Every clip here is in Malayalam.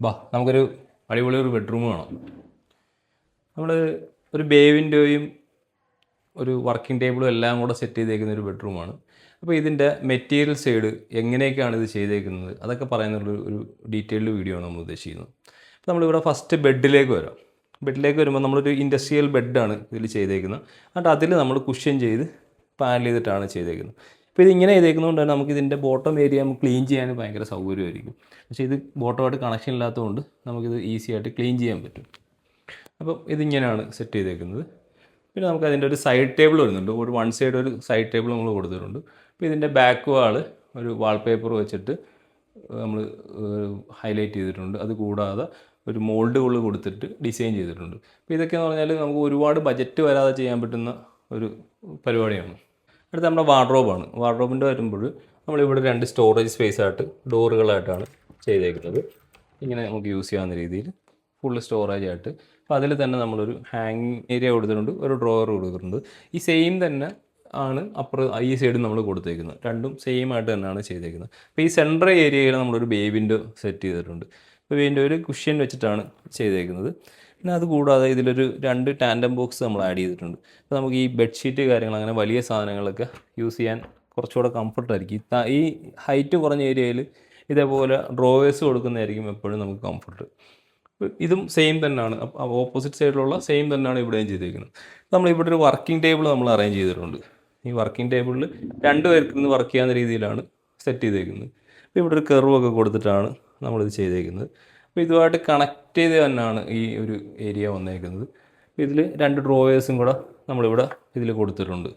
ബാ നമുക്കൊരു അടിപൊളി ഒരു ബെഡ്റൂം വേണം നമ്മൾ ഒരു ബേ വിൻഡോയും ഒരു വർക്കിംഗ് ടേബിളും എല്ലാം കൂടെ സെറ്റ് ചെയ്തേക്കുന്ന ഒരു ബെഡ്റൂമാണ് അപ്പോൾ ഇതിന്റെ മെറ്റീരിയൽ സൈഡ് എങ്ങനെയൊക്കെയാണ് ഇത് ചെയ്തേക്കുന്നത്? അതൊക്കെ പറയുന്നുള്ളൊരു ഒരു ഡീറ്റെയിൽഡ് വീഡിയോ ആണ് നമ്മൾ ഉദ്ദേശിക്കുന്നത്. അപ്പോൾ നമ്മളിവിടെ ഫസ്റ്റ് ബെഡിലേക്ക് വരാം. ബെഡിലേക്ക് വരുമ്പോൾ നമ്മളൊരു ഇൻഡസ്ട്രിയൽ ബെഡാണ് ഇതിൽ ചെയ്തേക്കുന്നത്. എന്നിട്ട് അതിൽ നമ്മൾ കുഷ്യൻ ചെയ്ത് പാനൽ ചെയ്തിട്ടാണ് ചെയ്തേക്കുന്നത്. അപ്പോൾ ഇത് ഇങ്ങനെ ചെയ്തേക്കുന്നതുകൊണ്ട് തന്നെ നമുക്ക് ഇതിന്റെ ബോട്ടം ഏരിയ നമുക്ക് ക്ലീൻ ചെയ്യാൻ ഭയങ്കര സൗകര്യമായിരിക്കും. പക്ഷേ ഇത് ബോട്ടമായിട്ട് കണക്ഷൻ ഇല്ലാത്തതുകൊണ്ട് നമുക്കിത് ഈസി ആയിട്ട് ക്ലീൻ ചെയ്യാൻ പറ്റും. അപ്പം ഇതിങ്ങനെയാണ് സെറ്റ് ചെയ്തേക്കുന്നത്. പിന്നെ നമുക്ക് അതിന്റെ ഒരു സൈഡ് ടേബിൾ വരുന്നുണ്ട്. ഒരു വൺ സൈഡ് ഒരു സൈഡ് ടേബിൾ നമ്മൾ കൊടുത്തിട്ടുണ്ട്. അപ്പോൾ ഇതിന്റെ ബാക്ക് വാൾ ഒരു വാൾപേപ്പർ വെച്ചിട്ട് നമ്മൾ ഹൈലൈറ്റ് ചെയ്തിട്ടുണ്ട്. അത് കൂടാതെ ഒരു മോൾഡുകൾ കൊടുത്തിട്ട് ഡിസൈൻ ചെയ്തിട്ടുണ്ട്. അപ്പോൾ ഇതൊക്കെ എന്ന് പറഞ്ഞാൽ നമുക്ക് ഒരുപാട് ബജറ്റ് വരാതെ ചെയ്യാൻ പറ്റുന്ന ഒരു പരിപാടിയാണ്. അടുത്ത നമ്മുടെ വാർഡ്രോബാണ് വാർഡ്രോബിന്റെ വരുമ്പോൾ നമ്മളിവിടെ രണ്ട് സ്റ്റോറേജ് സ്പേസ് ആയിട്ട് ഡോറുകളായിട്ടാണ് ചെയ്തേക്കുന്നത്. ഇങ്ങനെ നമുക്ക് യൂസ് ചെയ്യാവുന്ന രീതിയിൽ ഫുൾ സ്റ്റോറേജ് ആയിട്ട്. അപ്പോൾ അതിൽ തന്നെ നമ്മളൊരു ഹാങ്ങിങ് ഏരിയ കൊടുത്തിട്ടുണ്ട് ഒരു ഡ്രോവർ കൊടുത്തിട്ടുണ്ട്. ഈ സെയിം തന്നെ ആണ് അപ്പുറം ഈ സൈഡിൽ നമ്മൾ കൊടുത്തേക്കുന്നത്. രണ്ടും സെയിം ആയിട്ട് തന്നെയാണ് ചെയ്തേക്കുന്നത്. അപ്പോൾ ഈ സെൻട്രൽ ഏരിയയിൽ നമ്മളൊരു ബേബിന്റെ സെറ്റ് ചെയ്തിട്ടുണ്ട്. അപ്പോൾ ബേബിന്റെ ഒരു കുഷ്യൻ വെച്ചിട്ടാണ് ചെയ്തേക്കുന്നത്. പിന്നെ അത് കൂടാതെ ഇതിലൊരു രണ്ട് ടാൻഡം ബോക്സ് നമ്മൾ ആഡ് ചെയ്തിട്ടുണ്ട്. അപ്പോൾ നമുക്ക് ഈ ബെഡ്ഷീറ്റ് കാര്യങ്ങൾ അങ്ങനെ വലിയ സാധനങ്ങളൊക്കെ യൂസ് ചെയ്യാൻ കുറച്ചുകൂടെ കംഫർട്ടായിരിക്കും ഈ ഹൈറ്റ് കുറഞ്ഞ ഏരിയയിൽ ഇതേപോലെ ഡ്രോവേഴ്സ് കൊടുക്കുന്നതായിരിക്കും എപ്പോഴും നമുക്ക് കംഫർട്ട് ഇതും സെയിം തന്നെയാണ്. ഓപ്പോസിറ്റ് സൈഡിലുള്ള സെയിം തന്നെയാണ് ഇവിടെയും ചെയ്തിരിക്കുന്നത് നമ്മൾ ഇവിടെ ഒരു വർക്കിംഗ് ടേബിൾ നമ്മൾ അറേഞ്ച് ചെയ്തിട്ടുണ്ട്. ഈ വർക്കിംഗ് ടേബിളിൽ രണ്ട് പേർക്ക് നിന്ന് വർക്ക് ചെയ്യാവുന്ന രീതിയിലാണ് സെറ്റ് ചെയ്തേക്കുന്നത്. അപ്പോൾ ഇവിടെ ഒരു കെർവൊക്കെ കൊടുത്തിട്ടാണ് നമ്മളിത് ചെയ്തേക്കുന്നത്. അപ്പോൾ ഇതുമായിട്ട് കണക്ട് ചെയ്ത് തന്നെയാണ് ഈ ഒരു ഏരിയ വന്നേക്കുന്നത്. ഇതിൽ രണ്ട് ഡ്രോവേഴ്സും കൂടെ നമ്മളിവിടെ ഇതിൽ കൊടുത്തിട്ടുണ്ട്.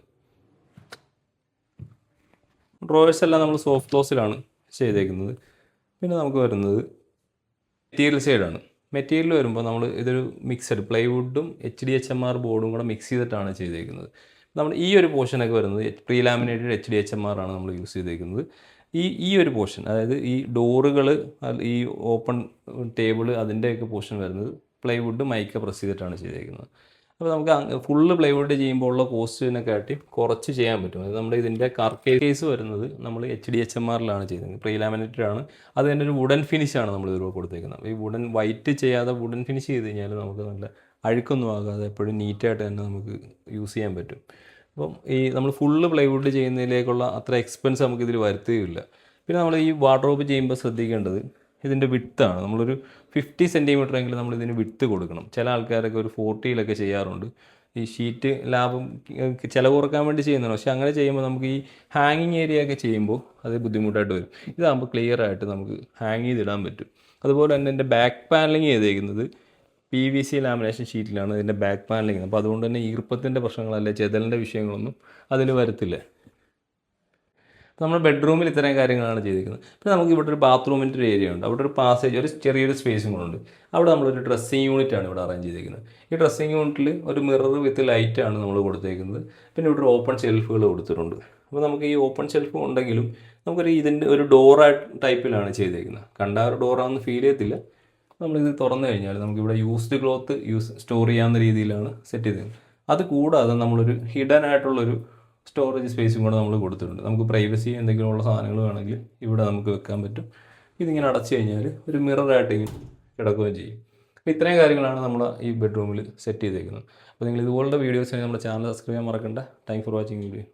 ഡ്രോവേഴ്സ് എല്ലാം നമ്മൾ സോഫ്റ്റ് ക്ലോസിലാണ് ചെയ്തേക്കുന്നത്. പിന്നെ നമുക്ക് വരുന്നത് മെറ്റീരിയൽ സൈഡാണ് മെറ്റീരിയൽ വരുമ്പോൾ നമ്മൾ ഇതൊരു mixed പ്ലൈവുഡും H D H M R ബോർഡും കൂടെ മിക്സ് ചെയ്തിട്ടാണ് ചെയ്തേക്കുന്നത്. നമ്മൾ ഈ ഒരു പോർഷനൊക്കെ വരുന്നത് pre laminated H D H M R ആണ് നമ്മൾ യൂസ് ചെയ്തേക്കുന്നത്. ഈ ഈ ഒരു പോർഷൻ അതായത് ഈ ഡോറുകൾ ഈ ഓപ്പൺ ടേബിൾ അതിന്റെയൊക്കെ പോർഷൻ വരുന്നത് പ്ലൈവുഡ് മൈക്ക പ്രസ് ചെയ്തിട്ടാണ് ചെയ്തേക്കുന്നത്. അപ്പോൾ നമുക്ക് ഫുള്ള് പ്ലൈവുഡ് ചെയ്യുമ്പോൾ ഉള്ള കോസ്റ്റിനെ കാട്ടി കുറച്ച് ചെയ്യാൻ പറ്റും. അതായത് നമ്മുടെ ഇതിന്റെ കേസ് വരുന്നത് നമ്മൾ എച്ച് ഡി എച്ച് എം ആറിലാണ് ചെയ്യുന്നത് പ്രീ ലാമിനേറ്റഡ് ആണ്. അത് തന്നെ ഒരു വുഡൻ ഫിനിഷാണ് നമ്മൾ ഇതിലൂടെ കൊടുത്തേക്കുന്നത്. ഈ വുഡൻ വൈറ്റ് ചെയ്യാതെ വുഡൻ ഫിനിഷ് ചെയ്ത് കഴിഞ്ഞാൽ നമുക്ക് നല്ല അഴുക്കൊന്നും ആകാതെ എപ്പോഴും നീറ്റായിട്ട് തന്നെ നമുക്ക് യൂസ് ചെയ്യാൻ പറ്റും. അപ്പം ഈ നമ്മൾ ഫുള്ള് പ്ലൈവുഡ് ചെയ്യുന്നതിലേക്കുള്ള അത്ര എക്സ്പെൻസ് നമുക്ക് ഇതിൽ വരുത്തുകയില്ല പിന്നെ നമ്മൾ ഈ വാർഡ്രോബ് ചെയ്യുമ്പോൾ ശ്രദ്ധിക്കേണ്ടത് ഇതിന്റെ വിത്താണ് നമ്മളൊരു ഫിഫ്റ്റി സെന്റിമീറ്റർ എങ്കിലും നമ്മൾ ഇതിന് വിത്ത് കൊടുക്കണം. ചില ആൾക്കാരൊക്കെ ഒരു ഫോർട്ടിയിലൊക്കെ ചെയ്യാറുണ്ട്. ഈ ഷീറ്റ് ലാഭം ചിലവ് കുറയ്ക്കാൻ വേണ്ടി ചെയ്യുന്നതാണ്. പക്ഷെ അങ്ങനെ ചെയ്യുമ്പോൾ നമുക്ക് ഈ ഹാങ്ങിങ് ഏരിയ ഒക്കെ ചെയ്യുമ്പോൾ അത് ബുദ്ധിമുട്ടായിട്ട് വരും. ഇതാകുമ്പോൾ ക്ലിയർ ആയിട്ട് നമുക്ക് ഹാങ് ചെയ്തിടാൻ പറ്റും. അതുപോലെ തന്നെ എന്റെ ബാക്ക് പാനലിങ് ചെയ്തേക്കുന്നത് പി വി സി ലാമിനേഷൻ ഷീറ്റിലാണ് ഇതിന്റെ ബാക്ക് പാനലിങ് അപ്പോൾ അതുകൊണ്ട് തന്നെ ഈർപ്പത്തിന്റെ പ്രശ്നങ്ങളല്ല ചെതലിന്റെ വിഷയങ്ങളൊന്നും അതിൽ വരത്തില്ല. നമ്മുടെ ബെഡ്റൂമിൽ ഇത്തരം കാര്യങ്ങളാണ് ചെയ്തിരിക്കുന്നത്. പിന്നെ നമുക്ക് ഇവിടെ ഒരു ബാത്റൂമിന്റെ ഒരു ഏരിയ ഉണ്ട്. അവിടെ ഒരു പാസേജ് ഒരു ചെറിയൊരു സ്പേസും കൂടെ ഉണ്ട്. അവിടെ നമ്മളൊരു ഡ്രസ്സിങ് യൂണിറ്റ് ആണ് ഇവിടെ അറേഞ്ച് ചെയ്തിരിക്കുന്നത്. ഈ ഡ്രസ്സിങ് യൂണിറ്റിൽ ഒരു മിറർ വിത്ത് ലൈറ്റാണ് നമ്മൾ കൊടുത്തേക്കുന്നത്. പിന്നെ ഇവിടെ ഒരു ഓപ്പൺ ഷെൽഫുകൾ കൊടുത്തിട്ടുണ്ട്. അപ്പോൾ നമുക്ക് ഈ ഓപ്പൺ ഷെൽഫ് ഉണ്ടെങ്കിലും നമുക്കൊരു ഇതിന്റെ ഒരു ഡോറ ടൈപ്പിലാണ് ചെയ്തേക്കുന്നത് കണ്ട ഒരു ഡോറാണെന്ന് ഫീൽ ചെയ്യത്തില്ല. നമ്മളിത് തുറന്നു കഴിഞ്ഞാൽ നമുക്കിവിടെ യൂസ്ഡ് ക്ലോത്ത് യൂസ് സ്റ്റോർ ചെയ്യാവുന്ന രീതിയിലാണ് സെറ്റ് ചെയ്തത്. അത് കൂടാതെ നമ്മളൊരു ഹിഡൻ ആയിട്ടുള്ളൊരു സ്റ്റോറേജ് സ്പേസും കൂടെ നമ്മൾ കൊടുത്തിട്ടുണ്ട്. നമുക്ക് പ്രൈവസി എന്തെങ്കിലും ഉള്ള സാധനങ്ങൾ വേണമെങ്കിൽ ഇവിടെ നമുക്ക് വെക്കാൻ പറ്റും. ഇതിങ്ങനെ അടച്ചു കഴിഞ്ഞാൽ ഒരു മിററായിട്ട് ഇങ്ങനെ കിടക്കുകയും ചെയ്യും. അപ്പോൾ ഇത്രയും കാര്യങ്ങളാണ് നമ്മൾ ഈ ബെഡ്റൂമിൽ സെറ്റ് ചെയ്തേക്കുന്നത്. അപ്പോൾ നിങ്ങൾ ഇതുപോലുള്ള വീഡിയോസിന് നമ്മുടെ ചാനൽ സബ്സ്ക്രൈബ് ചെയ്യാൻ മറക്കണ്ട. Thank for watching video